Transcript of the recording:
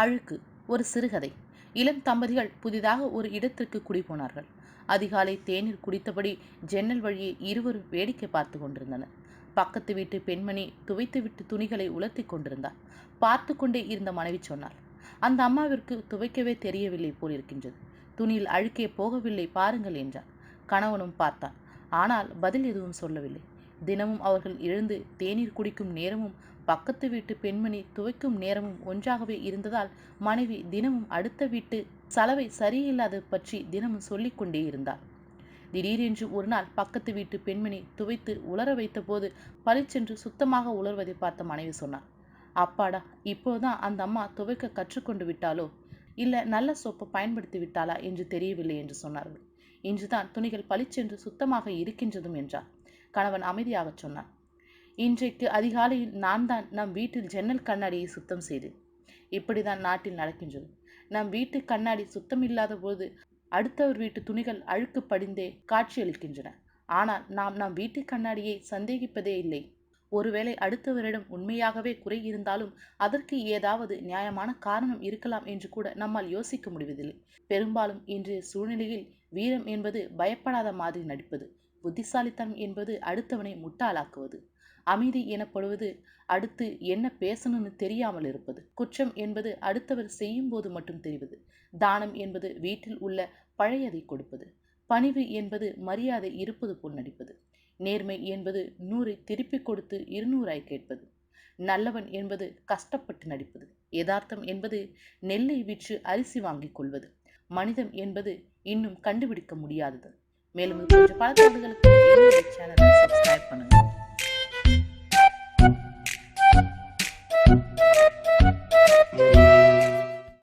அழுக்கு ஒரு சிறுகதை. இளம் தம்பதிகள் புதிதாக ஒரு இடத்திற்கு குடிபோனார்கள். அதிகாலை தேநீர் குடித்தபடி ஜன்னல் வழியே இருவரும் வேடிக்கை பார்த்து கொண்டிருந்தனர். பக்கத்து வீட்டு பெண்மணி துவைத்துவிட்டு துணிகளை உலர்த்தி கொண்டிருந்தார் பார்த்து கொண்டே இருந்த மனைவி சொன்னாள் அந்த அம்மாவிற்கு துவைக்கவே தெரியவில்லை போலிருக்கின்றது. துணியில் அழுக்கே போகவில்லை பாருங்கள் என்றார் கணவனும் பார்த்தான் ஆனால் பதில் எதுவும் சொல்லவில்லை. தினமும் அவர்கள் எழுந்து தேநீர் குடிக்கும் நேரமும் பக்கத்து வீட்டு பெண்மணி துவைக்கும் நேரமும் ஒன்றாகவே இருந்ததால் மனைவி தினமும் அடுத்த வீட்டு சலவை சரியில்லாது பற்றி தினமும் சொல்லிக் கொண்டே இருந்தார் திடீரென்று ஒரு நாள் பக்கத்து வீட்டு பெண்மணி துவைத்து உலர வைத்தபோது பளிச்சென்று சுத்தமாக உலர்வதை பார்த்த மனைவி சொன்னார் அப்பாடா இப்போதான் அந்த அம்மா துவைக்க கற்றுக்கொண்டு விட்டாலோ இல்லை நல்ல சோப்பை பயன்படுத்தி விட்டாளா என்று தெரியவில்லை என்று சொன்னார்கள். இன்றுதான் துணிகள் பளிச்சென்று சுத்தமாக இருக்கின்றதும் என்றார் கணவன் அமைதியாகச் சொன்னான் இன்றைக்கு அதிகாலையில் நான் தான் நம் வீட்டில் ஜன்னல் கண்ணாடியை சுத்தம் செய்தேன். இப்படி தான் நாட்டில் நடக்கின்றது. நம் வீட்டு கண்ணாடி சுத்தமில்லாத போது அடுத்தவர் வீட்டு துணிகள் அழுக்கு படிந்தே காட்சியளிக்கின்றன ஆனால் நாம் நம் வீட்டு கண்ணாடியை சந்தேகிப்பதே இல்லை. ஒருவேளை அடுத்தவரிடம் உண்மையாகவே குறை இருந்தாலும் அதற்கு ஏதாவது நியாயமான காரணம் இருக்கலாம் என்று கூட நம்மால் யோசிக்க முடிவதில்லை. பெரும்பாலும் இன்றைய சூழ்நிலையில் வீரம் என்பது பயப்படாத மாதிரி நடிப்பது புத்திசாலித்தனம் என்பது அடுத்தவனை முட்டாளாக்குவது அமைதி எனப்படுவது அடுத்து என்ன பேசணும்னு தெரியாமல் இருப்பது குற்றம் என்பது அடுத்தவர் செய்யும் போது மட்டும் தெரிவது தானம் என்பது வீட்டில் உள்ள பழையதை கொடுப்பது பணிவு என்பது மரியாதை இருப்பது போல் நடிப்பது. நேர்மை என்பது நூறை திருப்பிக் கொடுத்து இருநூறாய் கேட்பது. நல்லவன் என்பது கஷ்டப்பட்டு நடிப்பது. யதார்த்தம் என்பது நெல்லை விற்று அரிசி வாங்கிக் கொள்வது. மனிதம் என்பது இன்னும் கண்டுபிடிக்க முடியாதது. மேலும் பல